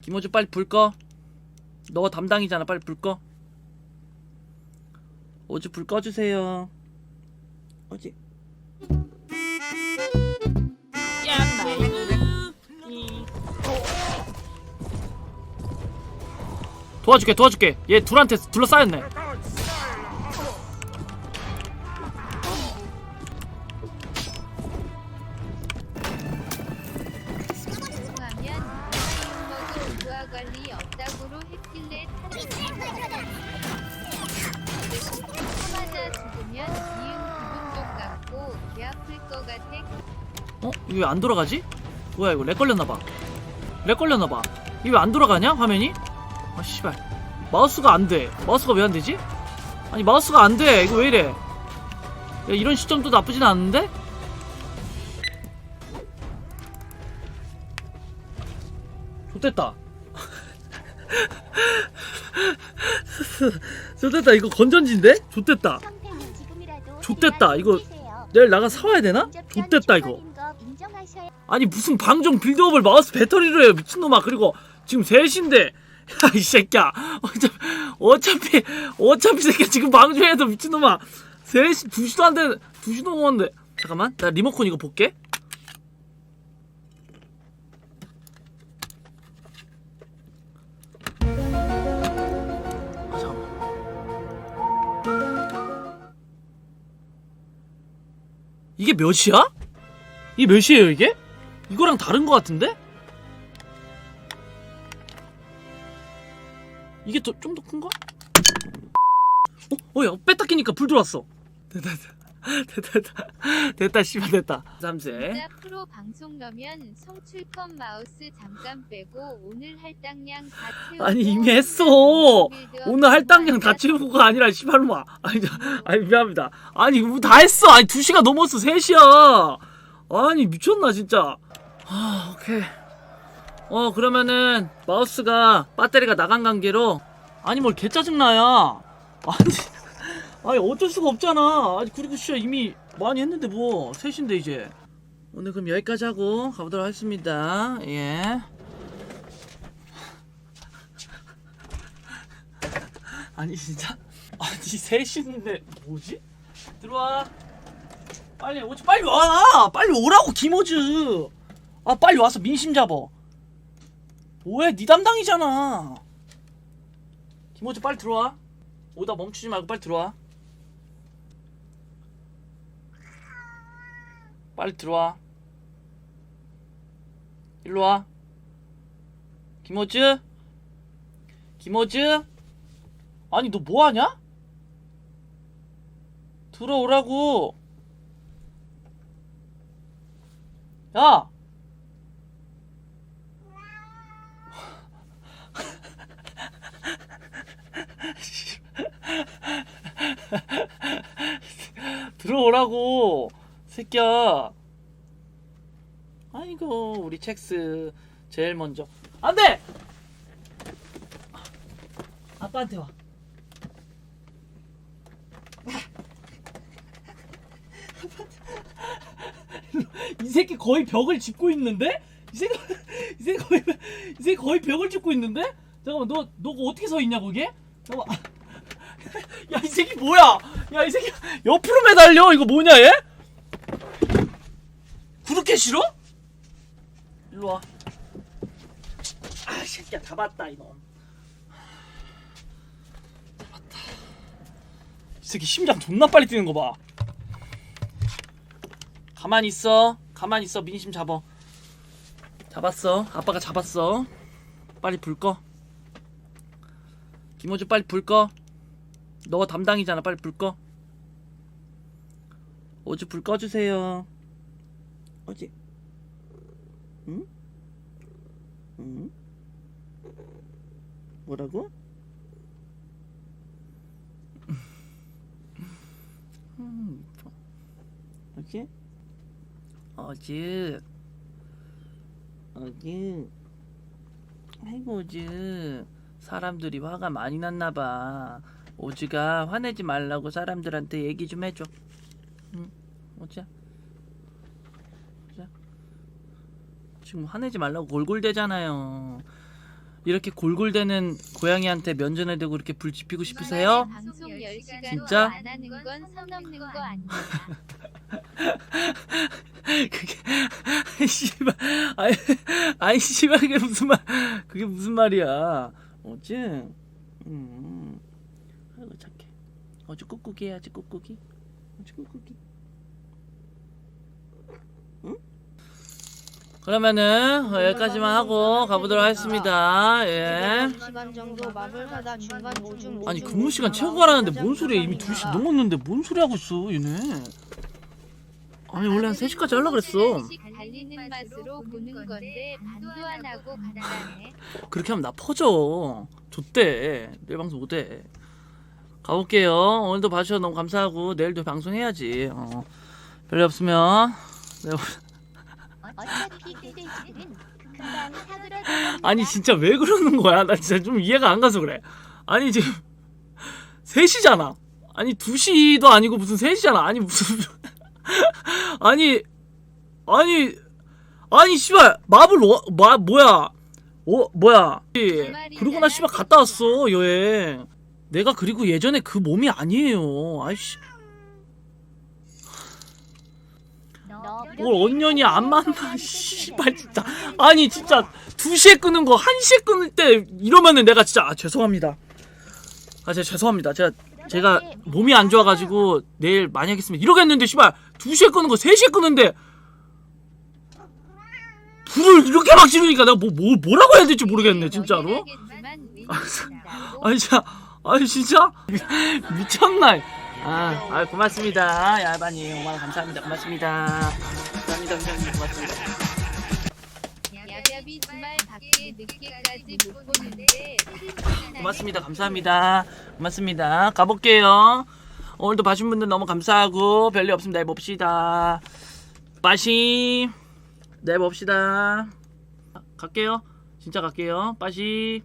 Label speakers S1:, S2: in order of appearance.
S1: 김호주 빨리 불 꺼. 너 담당이잖아. 빨리 불 꺼. 오주 불 꺼주세요. 어지. 도와줄게 도와줄게 얘 둘한테 둘러싸였네
S2: 우아 관리 없다고로 했길래 타마자 죽으면 이응 기분 좀 같고 배 아플 것 같아
S1: 어? 이거 왜안 돌아가지? 뭐야 이거 렉 걸렸나봐 렉 걸렸나봐 이거 왜안 돌아가냐 화면이? 아 씨발 마우스가 안돼 마우스가 왜 안되지? 아니 마우스가 안돼 이거 왜 이래 야, 이런 시점도 나쁘진 않은데? 좋됐다 좋됐다. 이거 건전지인데? 좋됐다. 좆됐다, 이거 내일 나가 사와야 되나? 좋됐다 이거. 아니 무슨 방종 빌드업을 마우스 배터리로 해요 미친놈아. 그리고 지금 3시인데. 야 이 새끼야. 어차피 어차피 어차피 새끼야. 지금 방종해도 미친놈아. 3시 2시도 안 돼. 2시도 넘었는데. 잠깐만. 나 리모컨 이거 볼게 이게 몇이야? 이게 몇이에요 이게? 이거랑 다른 거 같은데? 이게 좀 더 큰가? 어? 어, 야, 뺐다 끼니까 불 들어왔어. 됐다, 됐다, 됐다, 됐다, 씨발, 됐다. 삼세.
S2: 진짜 프로 방송 넣으면 성출컷 마우스 잠깐 빼고 오늘 할당량 다 채우고
S1: 아니, 이미 했어. 오늘 할당량 다 채우고가 아니라, 씨발로마. 아니, 저, 아니, 미안합니다. 아니, 뭐다 했어. 아니, 2시가 넘었어. 3시야. 아니, 미쳤나, 진짜. 아, 오케이. 어, 그러면은, 마우스가, 배터리가 나간 관계로, 아니, 뭘 개짜증나야. 아니, 아니, 어쩔 수가 없잖아. 아니, 그리고 진짜 이미 많이 했는데, 뭐, 3시인데, 이제. 오늘 그럼 여기까지 하고 가보도록 하겠습니다. 예. 아니 진짜? 아니 3시인데 뭐지? 들어와 빨리 오지 빨리 와 빨리 오라고 김호즈 아 빨리 와서 민심 잡어 뭐해 네 담당이잖아 김호즈 빨리 들어와 오다 멈추지 말고 빨리 들어와 빨리 들어와. 일로 와. 김호즈? 김호즈? 아니 너 뭐하냐? 들어오라고. 야! 들어오라고 새끼야 아이고 우리 첵스 제일 먼저 안돼 아빠한테 와 이 새끼 거의 벽을 짚고 있는데? 이 새끼 이 새끼 거의 이 새끼 거의 벽을 짚고 있는데? 잠깐만 너너 어떻게 서 있냐 그게? 잠깐만 야 이 새끼 뭐야? 야 이 새끼 옆으로 매달려 이거 뭐냐 얘? 그렇게 싫어? 일로 와. 아, 이 새끼야 잡았다 이놈. 잡았다. 이 새끼 심장 존나 빨리 뛰는 거 봐. 가만히 있어. 가만히 있어. 민심 잡어. 잡았어. 아빠가 잡았어. 빨리 불 꺼. 김호주 빨리 불 꺼. 너 담당이잖아. 빨리 불 꺼. 오주 불 꺼주세요. 어지? 응? 응? 뭐라고? 음, 어지? 어지? 어지? 아이고 오즈 사람들이 화가 많이 났나 봐 오즈가 화내지 말라고 사람들한테 얘기 좀 해줘 응? 오즈야 오즈야 지금 화내지 말라고 골골대잖아요. 이렇게 골골대는 고양이한테 면전에 대고 이렇게 불 지피고 싶으세요?
S2: 방송 10시간
S1: 진짜?
S2: 안 하는 건선 넘는 거 아니야.
S1: 그게 씨발. 아니 아니 씨발 그게 무슨 말 그게 무슨 말이야. 어찌 음 아이고 착해. 어찌 꾹꾹이 해야지 꾹꾹이. 어찌 꾹꾹이 그러면은 여기까지만 하고 가보도록 하겠습니다. 예.
S3: 시간 정도 마블 사다 중간 오줌
S1: 아니 근무 시간 채우고 가라는데 뭔 소리야? 이미
S3: 오줌
S1: 2시 넘었는데 뭔 소리 하고 있어 얘네? 아니 원래 한 3시까지 하려고 그랬어.
S2: 달리는 맛으로 보는 건데 반도 안 하고 간다네.
S1: 그렇게 하면 나 퍼져. 좆대. 내일 방송 못해 가볼게요. 오늘도 봐주셔서 너무 감사하고 내일도 방송해야지. 어. 별일 없으면. 네. 아니 진짜 왜 그러는 거야? 나 진짜 좀 이해가 안 가서 그래. 아니 지금 3시잖아. 아니 2시도 아니고 무슨 3시잖아. 아니 무슨 아니 아니 아니 씨발 마블 워, 마, 뭐야? 어 뭐야? 그러고 나 씨발 갔다 왔어 여행. 내가 그리고 예전에 그 몸이 아니에요. 아이씨 뭘 언년이 안 만나? 씨발 진짜. 아니 진짜 2시에 끄는 거 1시에 끊을 때 이러면은 내가 진짜 아 죄송합니다. 아 제가 죄송합니다. 제가 제가 몸이 안 좋아가지고 내일 많이 하겠습니다 이러겠는데 씨발 2시에 끄는 거 3시에 끄는데 불을 이렇게 막 지르니까 내가 뭐, 뭐 뭐라고 해야 될지 모르겠네 진짜로. 아니 진짜 아니 진짜? 미쳤나 아, 아 고맙습니다 야반이 5만원 감사합니다 고맙습니다 감사합니다 감사합니다 고맙습니다
S2: 야비야비 주말 밖에 늦게까지 못 보는데
S1: 고맙습니다. 감사합니다. 고맙습니다. 가볼게요. 오늘도 봐준 분들 너무 감사하고 별일 없으면 내일 봅시다. 빠시. 내일 봅시다. 갈게요. 진짜 갈게요. 빠시.